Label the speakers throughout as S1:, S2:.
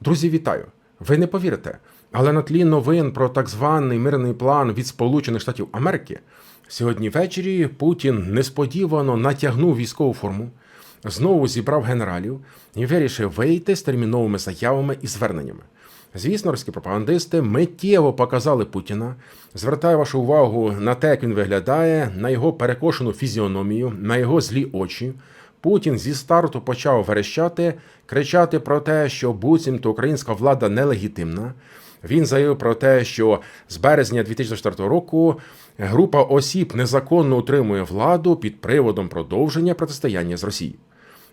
S1: Друзі, вітаю! Ви не повірите, але на тлі новин про так званий мирний план від Сполучених Штатів Америки сьогодні ввечері Путін несподівано натягнув військову форму, знову зібрав генералів і вирішив вийти з терміновими заявами і зверненнями. Звісно, російські пропагандисти миттєво показали Путіна. Звертаю вашу увагу на те, як він виглядає, на його перекошену фізіономію, на його злі очі. Путін зі старту почав верещати, кричати про те, що буцімто українська влада нелегітимна. Він заявив про те, що з березня 2004 року група осіб незаконно утримує владу під приводом продовження протистояння з Росією.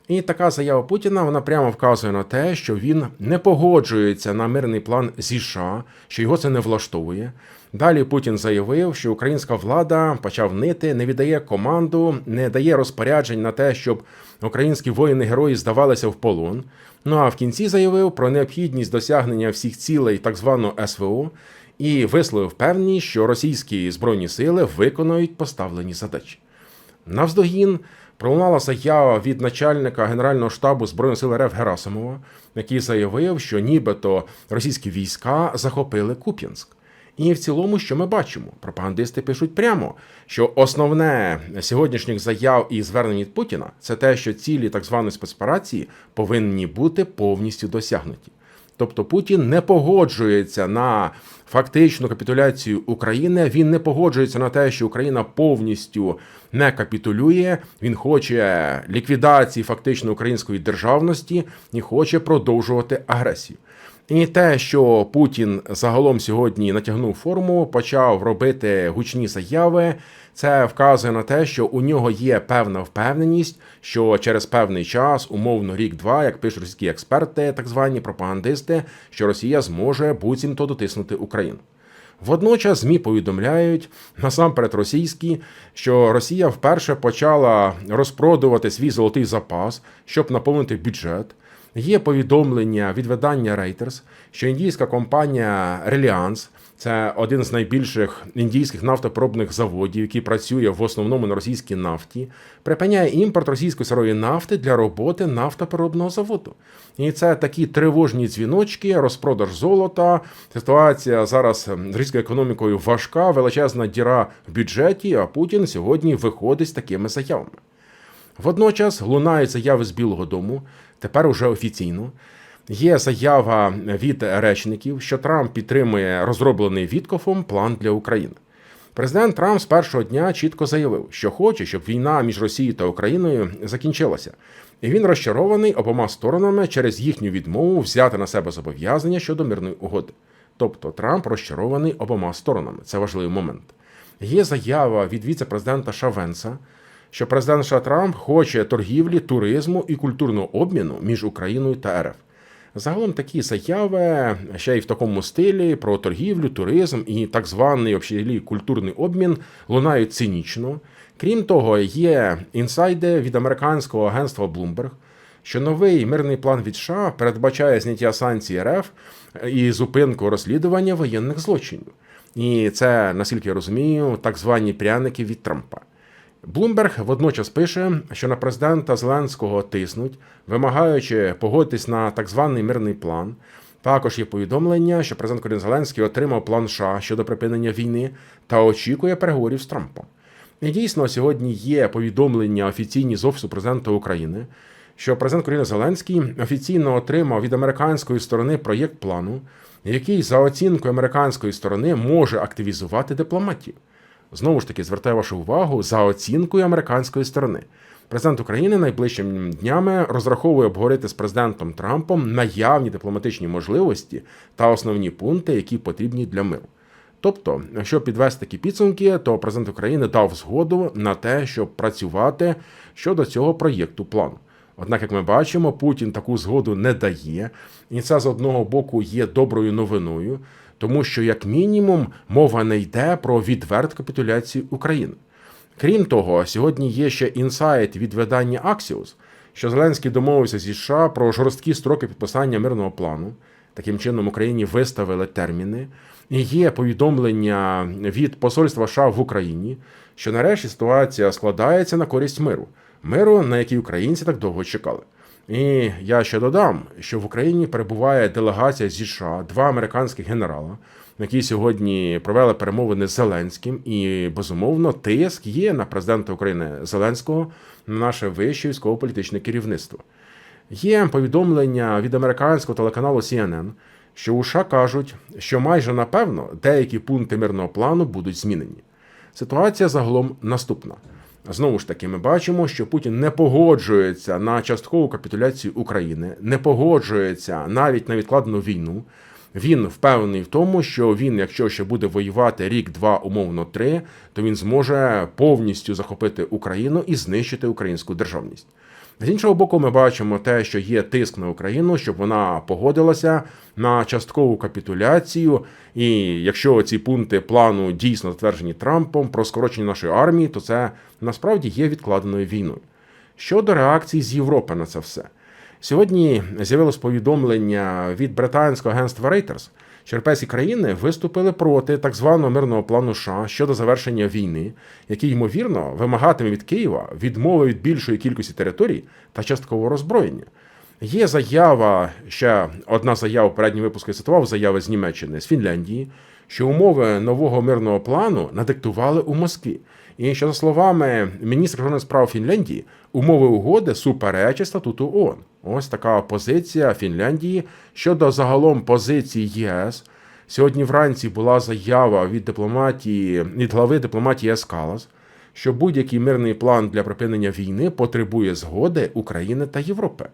S1: І така заява Путіна вона прямо вказує на те, що він не погоджується на мирний план зі США, що його це не влаштовує. Далі Путін заявив, що українська влада почав нити, не віддає команду, не дає розпоряджень на те, щоб українські воїни-герої здавалися в полон. Ну а в кінці заявив про необхідність досягнення всіх цілей так званого СВО і висловив певність, що російські збройні сили виконують поставлені задачі. Навздогін пролунала заява від начальника Генерального штабу Збройних сил РФ Герасимова, який заявив, що нібито російські війська захопили Куп'янськ. І в цілому, що ми бачимо, пропагандисти пишуть прямо, що основне сьогоднішніх заяв і звернень від Путіна це те, що цілі так званої спецоперації повинні бути повністю досягнуті. Тобто Путін не погоджується на фактичну капітуляцію України. Він не погоджується на те, що Україна повністю не капітулює. Він хоче ліквідації фактично української державності і хоче продовжувати агресію. І те, що Путін загалом сьогодні натягнув форму, почав робити гучні заяви. Це вказує на те, що у нього є певна впевненість, що через певний час, умовно рік-два, як пишуть російські експерти, так звані пропагандисти, що Росія зможе буцімто дотиснути Україну. Водночас ЗМІ повідомляють насамперед російські, що Росія вперше почала розпродувати свій золотий запас, щоб наповнити бюджет. Є повідомлення від видання Reuters, що індійська компанія Reliance, це один з найбільших індійських нафтопробних заводів, який працює в основному на російській нафті, припиняє імпорт російської сирої нафти для роботи нафтопереробного заводу. І це такі тривожні дзвіночки, розпродаж золота. Ситуація зараз з російською економікою важка, величезна діра в бюджеті. А Путін сьогодні виходить з такими заявами. Водночас лунають заяви з Білого Дому, тепер уже офіційно. Є заява від речників, що Трамп підтримує розроблений Віткофом план для України. Президент Трамп з першого дня чітко заявив, що хоче, щоб війна між Росією та Україною закінчилася, і він розчарований обома сторонами через їхню відмову взяти на себе зобов'язання щодо мирної угоди. Тобто Трамп розчарований обома сторонами. Це важливий момент. Є заява від віце-президента Шавенса, що президент США Трамп хоче торгівлі, туризму і культурного обміну між Україною та РФ. Загалом такі заяви ще й в такому стилі про торгівлю, туризм і так званий взагалі, культурний обмін лунають цинічно. Крім того, є інсайди від американського агентства Bloomberg, що новий мирний план від США передбачає зняття санкцій РФ і зупинку розслідування воєнних злочинів. І це, наскільки я розумію, так звані пряники від Трампа. Блумберг водночас пише, що на президента Зеленського тиснуть, вимагаючи погодитись на так званий мирний план. Також є повідомлення, що президент Корін Зеленський отримав план США щодо припинення війни та очікує переговорів з Трампом. І дійсно сьогодні є повідомлення офіційні з офісу президента України, що президент Корін Зеленський офіційно отримав від американської сторони проєкт плану, який за оцінкою американської сторони може активізувати дипломатію. Знову ж таки, звертаю вашу увагу за оцінкою американської сторони. Президент України найближчими днями розраховує обговорити з президентом Трампом наявні дипломатичні можливості та основні пункти, які потрібні для миру. Тобто, щоб підвести такі підсумки, то президент України дав згоду на те, щоб працювати щодо цього проєкту плану. Однак, як ми бачимо, Путін таку згоду не дає, і це з одного боку є доброю новиною, тому що, як мінімум, мова не йде про відверт капітуляцію України. Крім того, сьогодні є ще інсайт від видання Axios, що Зеленський домовився зі США про жорсткі строки підписання мирного плану. Таким чином, Україні виставили терміни. І є повідомлення від посольства США в Україні, що нарешті ситуація складається на користь миру. миру, на який українці так довго чекали. І я ще додам, що в Україні перебуває делегація зі США, два американських генерала, які сьогодні провели перемовини з Зеленським, і безумовно тиск є на президента України Зеленського на наше вище військово-політичне керівництво. Є повідомлення від американського телеканалу CNN, що у США кажуть, що майже напевно деякі пункти мирного плану будуть змінені. Ситуація загалом наступна. Знову ж таки, ми бачимо, що Путін не погоджується на часткову капітуляцію України, не погоджується навіть на відкладену війну. Він впевнений в тому, що він, якщо ще буде воювати рік, два, умовно три, то він зможе повністю захопити Україну і знищити українську державність. З іншого боку, ми бачимо те, що є тиск на Україну, щоб вона погодилася на часткову капітуляцію. І якщо ці пункти плану дійсно затверджені Трампом про скорочення нашої армії, то це насправді є відкладеною війною. Щодо реакції з Європи на це все. Сьогодні з'явилось повідомлення від британського агентства Reuters, європейські країни виступили проти так званого мирного плану США щодо завершення війни, який ймовірно вимагатиме від Києва відмови від більшої кількості територій та часткового роззброєння. Є заява, ще одна заява передній випуску я цитував, заяви з Німеччини, з Фінляндії, що умови нового мирного плану надиктували у Москві. І що за словами міністра справ Фінляндії, умови угоди суперечать статуту ООН. Ось така позиція Фінляндії щодо загалом позиції ЄС. Сьогодні вранці була заява від дипломатії від глави дипломатії ЄС Калас, що будь-який мирний план для припинення війни потребує згоди України та Європи.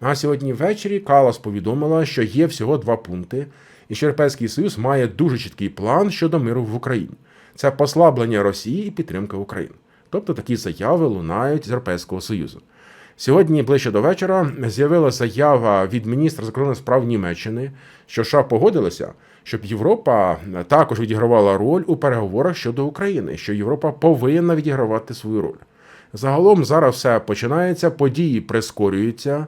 S1: А сьогодні ввечері Калас повідомила, що є всього два пункти, і що Європейський Союз має дуже чіткий план щодо миру в Україні. Це послаблення Росії і підтримка України. Тобто такі заяви лунають з Європейського Союзу. Сьогодні, ближче до вечора, з'явилася заява від міністра закордонних справ Німеччини, що США погодилися, щоб Європа також відігравала роль у переговорах щодо України, що Європа повинна відігравати свою роль. Загалом зараз все починається, події прискорюються.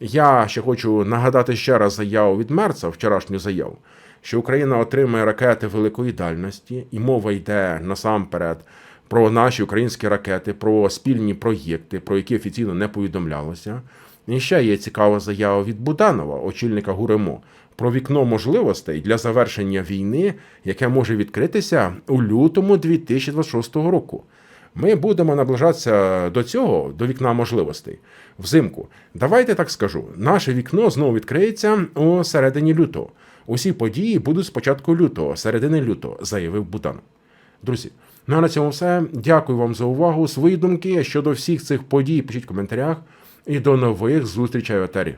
S1: Я ще хочу нагадати ще раз заяву від Мерца, вчорашню заяву, що Україна отримає ракети великої дальності, і мова йде насамперед про наші українські ракети, про спільні проєкти, про які офіційно не повідомлялося. І ще є цікава заява від Буданова, очільника ГУРЕМО, про вікно можливостей для завершення війни, яке може відкритися у лютому 2026 року. Ми будемо наближатися до цього, до вікна можливостей взимку. Давайте так скажу: наше вікно знову відкриється у середині лютого. Усі події будуть з початку лютого, середини лютого, заявив Буданов. Друзі, ну а на цьому все. Дякую вам за увагу. Свої думки щодо всіх цих подій пишіть в коментарях. І до нових зустрічей в етері.